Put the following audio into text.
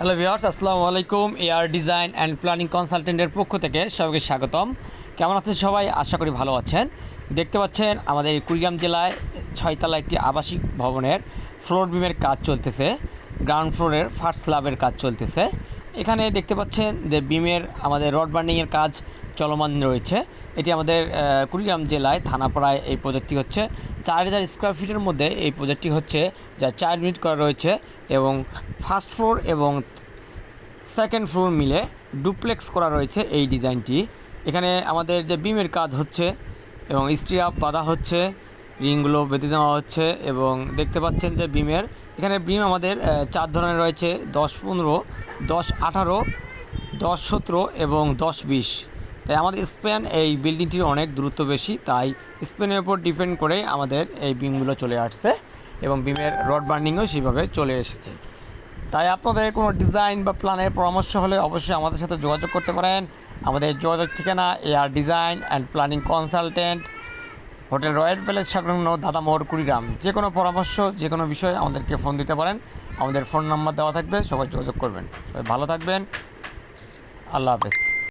Hello viewers আসসালামু আলাইকুম। Air design and planning কনসালটেন্টের পক্ষ থেকে সবাইকে স্বাগতম। কেমন আছেন সবাই? আশা করি ভালো আছেন। দেখতে পাচ্ছেন, আমাদের কুড়িগ্রাম জেলায় ছয়তলা একটি আবাসিক ভবনের ফ্লোর বিমের কাজ চলতেছে। গ্রাউন্ড ফ্লোরের ফার্স্ট স্ল্যাবের কাজ চলতেছে। এখানে দেখতে পাচ্ছেন যে বিমের আমাদের রড বার্নিংয়ের কাজ চলমান রয়েছে। এটি আমাদের কুড়িগ্রাম জেলায় থানাপাড়ায় এই প্রজেক্টটি হচ্ছে। চার হাজার স্কোয়ার ফিটের মধ্যে এই প্রজেক্টটি হচ্ছে, যা চার মিনিট করা রয়েছে এবং ফার্স্ট ফ্লোর এবং সেকেন্ড ফ্লোর মিলে ডুপ্লেক্স করা রয়েছে এই ডিজাইনটি। এখানে আমাদের যে বিমের কাজ হচ্ছে এবং স্টিরাপ বাঁধা হচ্ছে, রিংগুলো বেঁধে দেওয়া হচ্ছে এবং দেখতে পাচ্ছেন যে বিমের, এখানে বিম আমাদের চার ধরনের রয়েছে, দশ পনেরো, দশ আঠারো, দশ সতেরো এবং দশ বিশ। তাই আমাদের স্পেন এই বিল্ডিংটির অনেক দূরত্ব বেশি, তাই স্পেনের উপর ডিপেন্ড করে আমাদের এই বিমগুলো চলে আসছে এবং বিমের রড বার্নিংও সেইভাবে চলে এসেছে। তাই আপনাদের কোনো ডিজাইন বা প্ল্যানের পরামর্শ হলে অবশ্যই আমাদের সাথে যোগাযোগ করতে পারেন। আমাদের যোগাযোগ ঠিকানা AR design and planning consultant hotel royal palace সংলগ্ন দাদা মোহর কুড়িগ্রাম। যে কোনো পরামর্শ, যে কোনো বিষয়ে আমাদেরকে ফোন দিতে পারেন। আমাদের ফোন নাম্বার দেওয়া থাকবে, সবাই যোগাযোগ করবেন। সবাই ভালো থাকবেন। আল্লাহ হাফেজ।